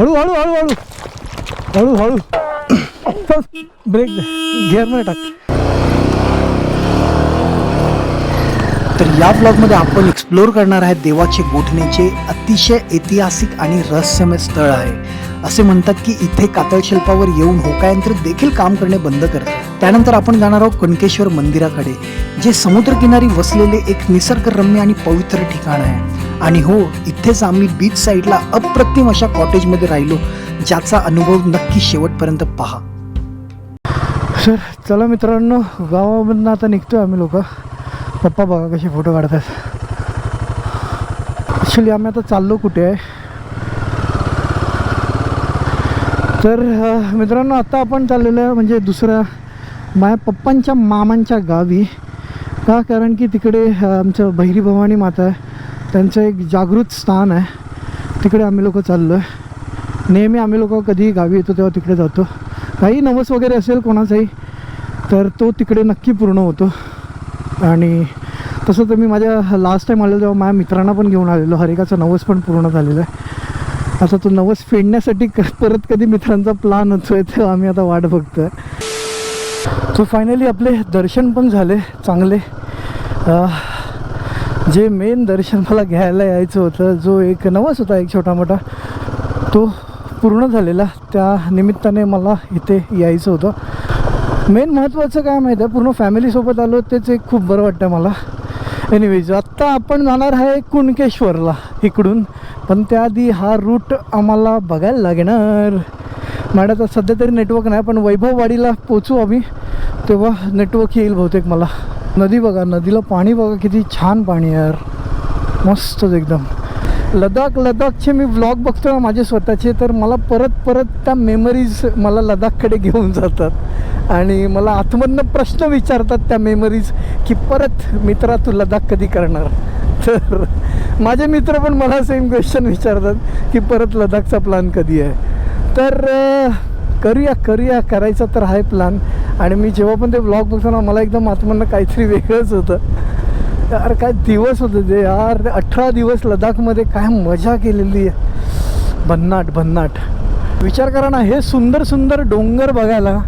हळू हळू हळू हळू. हळू हळू. ब्रेक गिअरमध्ये टाक. तर या ब्लॉगमध्ये आपण एक्सप्लोर करणार आहे देवाचे गोठण्याचे अतिशय ऐतिहासिक आणि रहस्यमय स्थळ आहे. असे म्हणतात की इथे कातळ शिल्पावर येऊन होकायंत्र देखील काम करणे बंद करतात. त्यानंतर आपण जाणार आहोत कणकेश्वर मंदिराकडे जे समुद्रकिनारी वसलेले एक निसर्गरम्य आणि पवित्र ठिकाण आहे. आणि हो इथेच आम्ही बीच साईडला अप्रतिम अशा कॉटेजमध्ये राहिलो ज्याचा अनुभव नक्की शेवटपर्यंत पहा. सर चला मित्रांनो गावामधनं आता निघतोय आम्ही लोक. पप्पा बघा कसे फोटो काढतात. ॲक्च्युली आम्ही आता चाललो कुठे आहे? तर मित्रांनो आता आपण चाललेलं आहे म्हणजे दुसऱ्या माझ्या पप्पांच्या मामांच्या गावी. का? कारण की तिकडे आमचं बहिरी भवानी माता आहे. त्यांचं एक जागृत स्थान आहे. तिकडे आम्ही लोक चाललो आहे नेहमी आम्ही लोक कधी गावी येतो तेव्हा तिकडे जातो. काही नवस वगैरे असेल कोणाचाही तर तो तिकडे नक्की पूर्ण होतो. आणि तसं तर मी माझ्या लास्ट टाईम आलेलो तेव्हा माझ्या मित्रांना पण घेऊन आलेलो. हरेकाचा नवस पण पूर्ण झालेला आहे. आता तो नवस फेडण्यासाठी क परत कधी मित्रांचा प्लान होतो आहे तेव्हा आम्ही आता वाट बघतो आहे सो फायनली आपले दर्शन पण झाले चांगले. जे मेन दर्शन मला घ्यायला यायचं होतं जो एक नवस होता एक छोटा मोठा तो पूर्ण झालेला. त्या निमित्ताने मला इथे यायचं होतं. मेन महत्त्वाचं काय माहीत आहे पूर्ण फॅमिलीसोबत आलो तेच एक खूप बरं वाटतं मला. एनिवेज आत्ता आपण जाणार आहे कुणकेश्वरला इकडून. पण त्याआधी हा रूट आम्हाला बघायला लागणार. मॅडम आता सध्या तरी नेटवर्क नाही पण वैभववाडीला पोचू आम्ही. तेव्हा नेटवर्क येईल बहुतेक मला. नदी बघा नदीला पाणी बघा किती छान पाणी यार. मस्तच एकदम. लडाख लडाखचे मी ब्लॉग बघतो ना माझे स्वतःचे तर मला परत परत त्या मेमरीज मला लडाखकडे घेऊन जातात. आणि मला आतमधनं प्रश्न विचारतात त्या मेमरीज की परत मित्रा तू लडाख कधी करणार? तर माझे मित्र पण मला सेम क्वेश्चन विचारतात की परत लडाखचा प्लॅन कधी आहे? तर करूया करूया करायचा तर आहे प्लॅन आणि मी जेव्हा पण ते ब्लॉग बघतो ना मला एकदम आत्मनं काहीतरी वेगळंच होतं. यार काय दिवस होते ते यार. अठरा दिवस लडाखमध्ये काय मजा केलेली आहे. भन्नाट भन्नाट. विचार करा ना हे सुंदर सुंदर डोंगर बघायला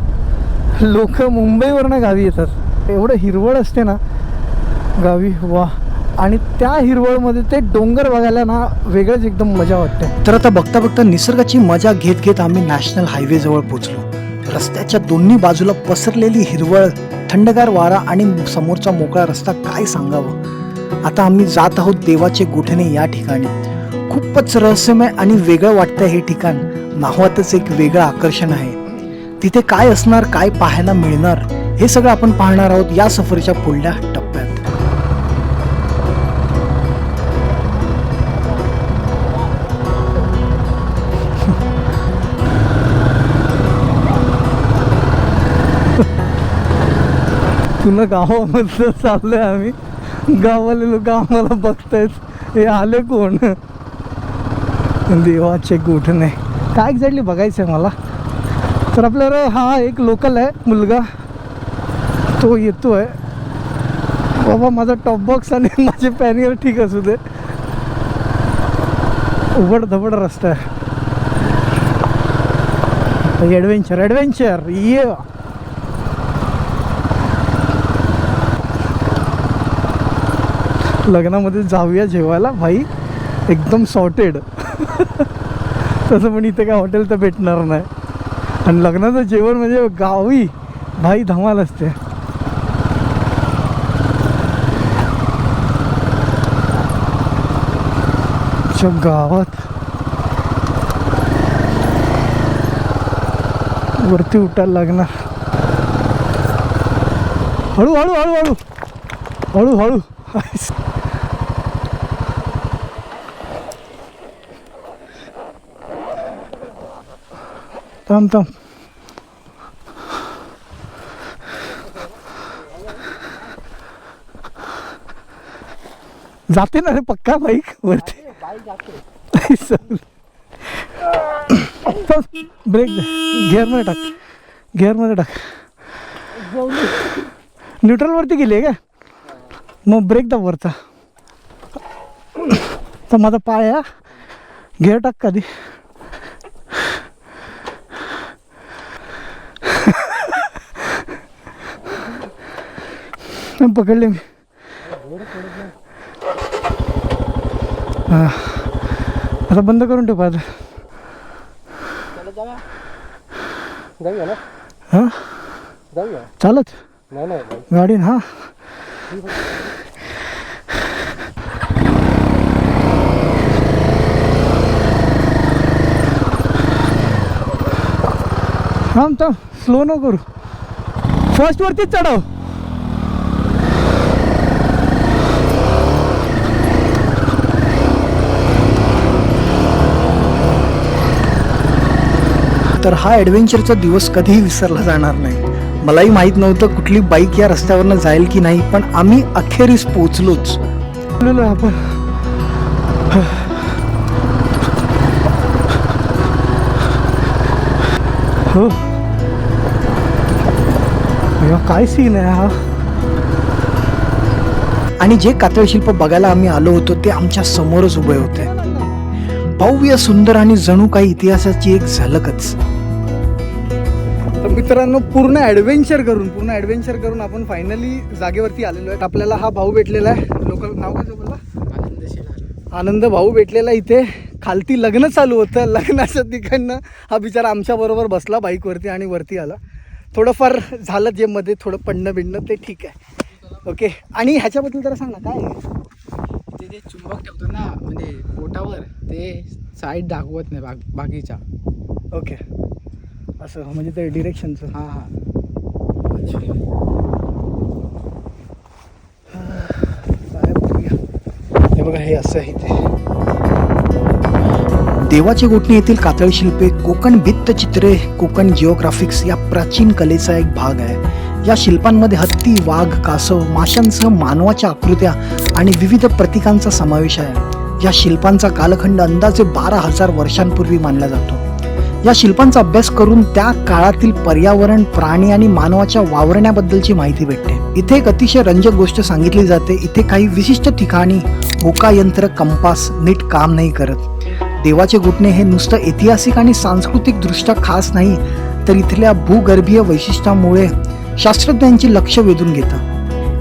लोक मुंबईवरनं गावी येतात. एवढं हिरवळ असते ना गावी वा. आणि त्या हिरवळमध्ये ते डोंगर बघायला ना वेगळंच एकदम मजा वाटते. तर आता बघता बघता निसर्गाची मजा घेत घेत आम्ही नॅशनल हायवे जवळ पोहोचलो. रस्त्याच्या दोन्ही बाजूला पसरलेली हिरवळ थंडगार वारा आणि समोरचा मोकळा रस्ता काय सांगावं? आता आम्ही जात आहोत देवाचे गोठणे या ठिकाणी. खूपच रहस्यमय आणि वेगळं वाटतं हे ठिकाण. नावातच एक वेगळं आकर्षण आहे. तिथे काय असणार काय पाहायला मिळणार हे सगळं आपण पाहणार आहोत या सफरच्या पुढल्या टप्प्यात. तुला गावामधलं आहे आम्ही. गावाले लोक आम्हाला बघतायत. हे आले कोण? देवाचे गोठणे. काय एक्झॅक्टली बघायचं आहे मला? तर आपल्याला हा एक लोकल आहे मुलगा. तो येतो आहे बाबा माझा टॉप बॉक्स आणि माझे पॅनियर ठीक असू दे. उबड धबड रस्ता आहे. ॲडव्हेंचर ॲडव्हेंचर ये लग्नामध्ये जाऊया जेवायला भाई. एकदम सॉर्टेड तसं पण इथे काय हॉटेल तर भेटणार नाही. आणि लग्नाचं जेवण म्हणजे गावी भाई धमाल असते. गावात वरती उठायला लागणार. हळू हळू हळू हळू. हळू हळू. थांब थांब. जाते ना रे पक्का बाईक वरती. ब्रेक गिअरमध्ये टाक. गिअरमध्ये टाक. न्यूट्रलवरती गेली आहे का? मग ब्रेक दाब वरचा. तर माझा पाय हा गिअर टाक कधी पकडले मी. हा. आता बंद करून ठेव आता जाऊया ना हां? जाऊया चालत? नाही नाही गाडीन हां थांब थांब. स्लो न करू. फर्स्ट वरतीच तर हा ॲडव्हेंचरचा दिवस कधीही विसरला जाणार नाही. मलाही माहीत नव्हतं कुठली बाईक या रस्त्यावरनं जाईल की नाही पण आम्ही अखेरीस पोचलोच आपण. हो. काय सीन आहे हा? आणि जे कातळशिल्प बघायला आम्ही आलो होतो ते आमच्या समोरच उभे होते. भव्य सुंदर आणि जणू काही इतिहासाची एक झलकच. तर मित्रांनो पूर्ण ॲडव्हेंचर करून पूर्ण ॲडव्हेंचर करून आपण फायनली जागेवरती आलेलो आहे आपल्याला हा भाऊ भेटलेला आहे. लोकल नाव काय बोलला आनंद भाऊ भेटलेला इथे. खालती लग्न चालू होतं. लग्नाच्या तिकडनं हा बिचारा आमच्याबरोबर बसला बाईकवरती आणि वरती आला. थोडंफार झालं जे मध्ये थोडं पडणं बिडणं ते ठीक आहे. ओके आणि ह्याच्याबद्दल जरा सांग ना काय ते जे चुंबक ठेवतो ना म्हणजे बोटावर ते साईड दाखवत नाही बाग बाकीच्या ओके असं म्हणजे ते डिरेक्शनचं हां हां. काय बघूया. हे बघा हे असं आहे इथे. देवाचे गोठणे येथील कातळ शिल्पे कोकण भित्तचित्रे कोकण जिओग्राफिक्स या प्राचीन कलेचा एक भाग आहे. या शिल्पांमध्ये हत्ती वाघ कासव माशांसह मानवाच्या आकृत्या आणि विविध प्रतीकांचा समावेश आहे. या शिल्पांचा कालखंड अंदाजे बारा हजार वर्षांपूर्वी मानला जातो. या शिल्पांचा अभ्यास करून त्या काळातील पर्यावरण प्राणी आणि मानवाच्या वावरण्याबद्दलची माहिती भेटते. इथे एक अतिशय रंजक गोष्ट सांगितली जाते. इथे काही विशिष्ट ठिकाणी होका यंत्र कंपास नीट काम नाही करत. देवाचे घुटणे हे नुसतं ऐतिहासिक आणि सांस्कृतिक दृष्ट्या खास नाही तर इथल्या भूगर्भीय वैशिष्ट्यामुळे शास्त्रज्ञांची लक्ष वेधून घेतं.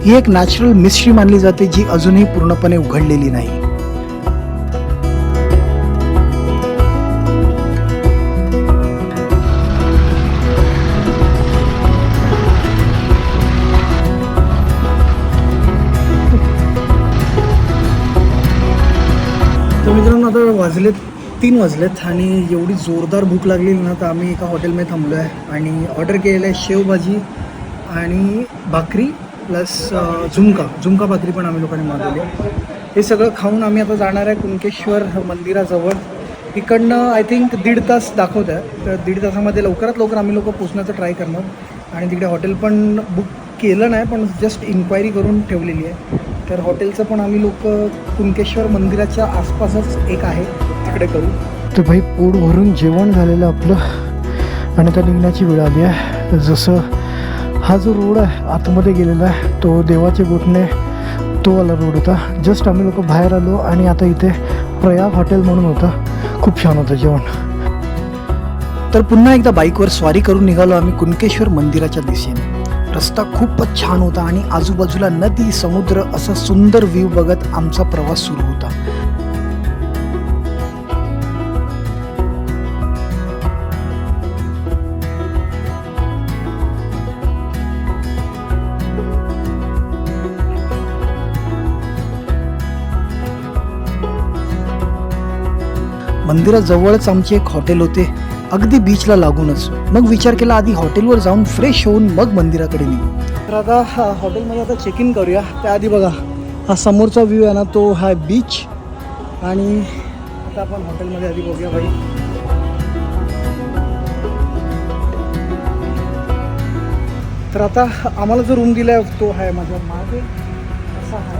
ही एक नॅचरल मिस्ट्री मानली जाते जी अजूनही पूर्णपणे उघडलेली नाही. तर मित्रांनो आता वाजलेत तीन वाजलेत आणि एवढी जोरदार भूक लागलेली ना तर आम्ही एका हॉटेलमध्ये थांबलो आहे आणि ऑर्डर केलेलं आहे शेवभाजी. आणि भाकरी प्लस झुमका. झुमका भाकरी पण आम्ही लोकांनी मागवली. हे सगळं खाऊन आम्ही आता जाणार आहे कुणकेश्वर मंदिराजवळ. इकडनं आय थिंक दीड तास दाखवत आहे. तर दीड तासामध्ये लवकरात लवकर आम्ही लोक पोचण्याचा ट्राय करणार. आणि तिकडे हॉटेल पण बुक केलं नाही पण जस्ट इन्क्वायरी करून ठेवलेली आहे. तर हॉटेलचं पण आम्ही लोक कुणकेश्वर मंदिराच्या आसपासच एक आहे. तिकडे करू. तर भाई पोट भरून जेवण झालेलं आपलं. आणि त्या निघण्याची वेळ आली आहे. जसं हा जो रोड आहे आतमध्ये गेलेला आहे तो देवाचे गोठणे तो वाला रोड होता. जस्ट आम्ही लोक बाहेर आलो आणि आता इथे प्रयाग हॉटेल म्हणून होतं. खूप छान होतं जेवण. तर पुन्हा एकदा बाईकवर स्वारी करून निघालो आम्ही कुणकेश्वर मंदिराच्या दिशेने. रस्ता खूपच छान होता आणि आजूबाजूला नदी समुद्र असा सुंदर व्ह्यू बघत आमचा प्रवास सुरू होता. मंदिराजवळच आमचे एक हॉटेल होते. अगदी बीचला लागूनच. मग विचार केला आधी हॉटेलवर जाऊन फ्रेश होऊन मग मंदिराकडे निघू. तर आता हा हॉटेलमध्ये आता चेक इन करूया. त्याआधी बघा हा समोरचा व्ह्यू आहे ना तो हा बीच आणि आता आपण हॉटेलमध्ये आधी बघूया भाई तर आता आम्हाला जो रूम दिला आहे तो आहे माझ्या मागे. असा आहे.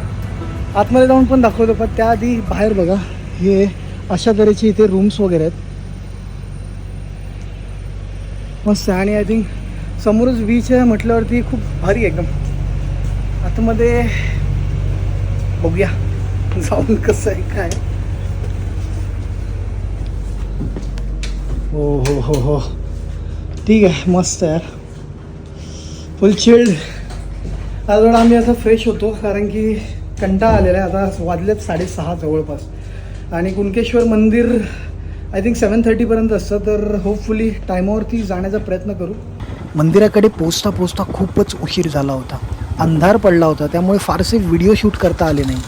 आतमध्ये जाऊन पण दाखवतो पण त्याआधी बाहेर बघा. हे अशा तऱ्हेचे इथे रूम्स वगैरे आहेत. मस्त. आहे आणि आय थिंक समोरच बीच आहे म्हटल्यावरती खूप भारी एकदम. आतमध्ये बघूया. जाऊन कसं आहे काय हो हो हो हो. ठीक आहे मस्त यार. फुल चिल्ड आज आम्ही असं फ्रेश होतो कारण की कंटाळा आलेला आहे. आता वाजलेत साडेसहा जवळपास. आणि कुणकेश्वर मंदिर आय थिंक सेवन थर्टीपर्यंत असतं तर होपफुली टायमावरती जाण्याचा प्रयत्न करू. मंदिराकडे पोचता पोचता खूपच उशीर झाला होता. अंधार पडला होता त्यामुळे फारसे व्हिडिओ शूट करता आले नाही.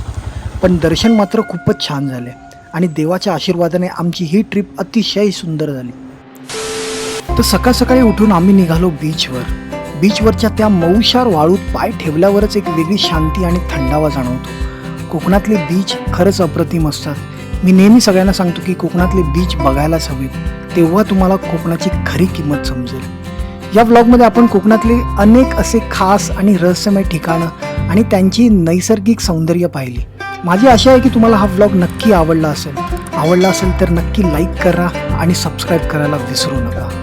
पण दर्शन मात्र खूपच छान झाले आणि देवाच्या आशीर्वादाने आमची ही ट्रिप अतिशय सुंदर झाली. तर सकाळ सकाळी उठून आम्ही निघालो बीचवर बीचवरच्या त्या मऊशार वाळूत पाय ठेवल्यावरच एक वेगळी शांती आणि थंडावा जाणवतो. कोकणातले बीच खरंच अप्रतिम असतात. मी नेहमी सगळ्यांना सांगतो की कोकणातले बीच बघायलाच हवेत तेव्हा तुम्हाला कोकणाची खरी किंमत समजेल. या व्लॉगमध्ये आपण कोकणातले अनेक असे खास आणि रहस्यमय ठिकाणं आणि त्यांची नैसर्गिक सौंदर्य पाहिली. माझी आशा आहे की तुम्हाला हा व्लॉग नक्की आवडला असेल. आवडला असेल तर नक्की लाईक करा आणि सबस्क्राईब करायला विसरू नका.